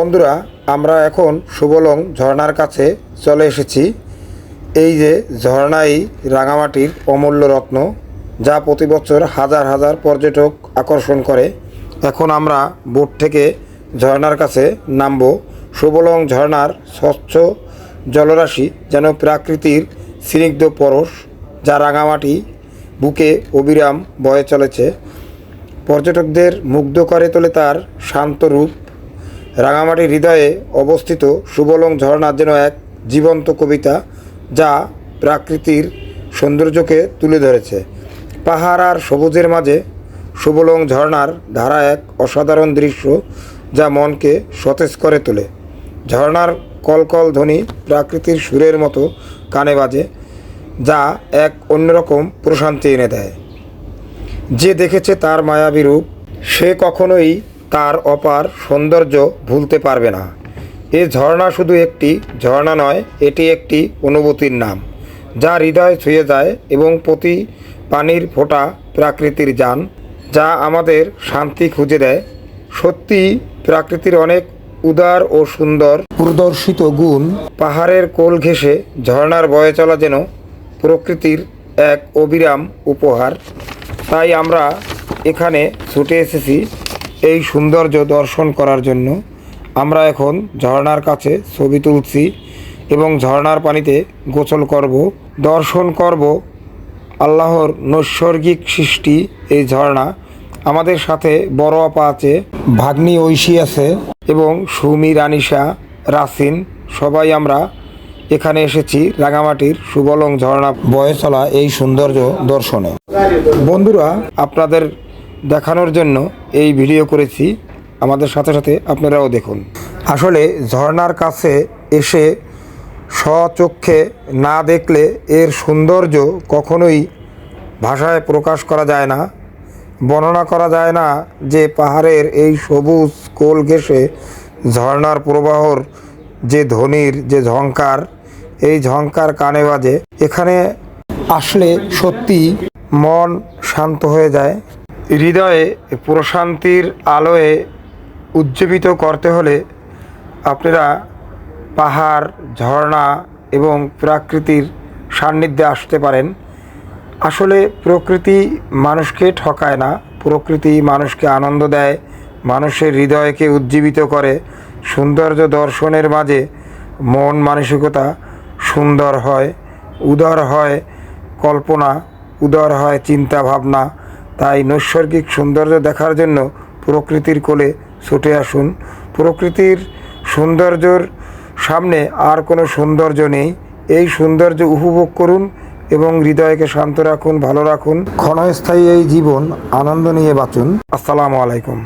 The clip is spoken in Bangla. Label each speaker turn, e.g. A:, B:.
A: বন্ধুরা, আমরা এখন সুবলং ঝর্ণার কাছে চলে এসেছি। এই যে ঝর্ণাই রাঙামাটির অমূল্য রত্ন, যা প্রতি বছর হাজার হাজার পর্যটক আকর্ষণ করে। এখন আমরা বোট থেকে ঝর্ণার কাছে নামব। সুবলং ঝর্ণার স্বচ্ছ জলরাশি যেন প্রাকৃতির স্নিগ্ধ পরশ, যা রাঙামাটি বুকে অবিরাম বয়ে চলেছে। পর্যটকদের মুগ্ধ করে তোলে তার শান্ত রূপ রাঙামাটি হৃদয়ে অবস্থিত সুবলং ঝর্ণা যেন এক জীবন্ত কবিতা যা প্রাকৃতির সৌন্দর্যকে তুলে ধরেছে। পাহাড় আর সবুজের মাঝে সুবলং ঝর্ণার ধারা এক অসাধারণ দৃশ্য যা মনকে সতেজ করে তোলে। ঝর্ণার কলকল ধ্বনি প্রাকৃতির সুরের মতো কানে বাজে, যা এক অন্যরকম প্রশান্তি এনে দেয়। যে দেখেছে তার মায়াবী রূপ, সে কখনোই তার অপার সৌন্দর্য ভুলতে পারবে না। এ ঝর্ণা শুধু একটি ঝর্ণা নয়, এটি একটি অনুভূতির নাম, যা হৃদয় ছুঁয়ে যায় এবং প্রতি পানির ফোঁটা প্রাকৃতির যান, যা আমাদের শান্তি খুঁজে দেয়। সত্যি, প্রাকৃতির অনেক উদার ও সুন্দর প্রদর্শিত গুণ, পাহাড়ের কোল ঘেঁষে ঝর্ণার বয়ে চলা যেন প্রকৃতির এক অবিরাম উপহার। তাই আমরা এখানে ছুটে এসেছি এই সৌন্দর্য দর্শন করার জন্য আমরা এখন ঝর্ণার কাছে ছবি তুলছি এবং ঝর্ণার পানিতে গোসল করব, দর্শন করব। আল্লাহর নৈসর্গিক সৃষ্টি এই ঝর্ণা। আমাদের সাথে বড় আপা আছে, ভাগ্নি ঐশী আছে এবং সুমি, রানিশা, রাসিন, সবাই আমরা এখানে এসেছি রাঙামাটির সুবলং ঝর্ণা বয়ে চলা এই সৌন্দর্য দর্শনে। বন্ধুরা, আপনাদের দেখানোর জন্য এই ভিডিও করেছি। আমাদের সাথে সাথে আপনারাও দেখুন। আসলে ঝর্ণার কাছে এসে স্বচক্ষে না দেখলে এর সৌন্দর্য কখনোই ভাষায় প্রকাশ করা যায় না, বর্ণনা করা যায় না যে পাহাড়ের এই সবুজ কোল ঘেঁষে ঝর্ণার প্রবাহর যে ধ্বনির যে ঝংকার, এই ঝংকার কানে বাজে। এখানে আসলে সত্যি মন শান্ত হয়ে যায়। হৃদয়ে, প্রশান্তির আলোয় উজ্জীবিত করতে হলে আপনারা পাহাড়, ঝর্ণা এবং প্রাকৃতির সান্নিধ্যে আসতে পারেন। আসলে প্রকৃতি মানুষকে ঠকায় না, প্রকৃতি মানুষকে আনন্দ দেয়, মানুষের হৃদয়কে উজ্জীবিত করে। সৌন্দর্য দর্শনের মাঝে মন মানসিকতা সুন্দর হয়, উদার হয় কল্পনা, উদার হয় চিন্তা ভাবনা তাই নৈসর্গিক সৌন্দর্য দেখার জন্য প্রকৃতির কোলে ছুটে আসুন। প্রকৃতির সৌন্দর্যর সামনে আর কোনো সৌন্দর্য নেই। এই সৌন্দর্য উপভোগ করুন এবং হৃদয়কে শান্ত রাখুন, ভালো রাখুন। ক্ষণস্থায়ী এই জীবন আনন্দ নিয়ে বাঁচুন। আসসালামু আলাইকুম।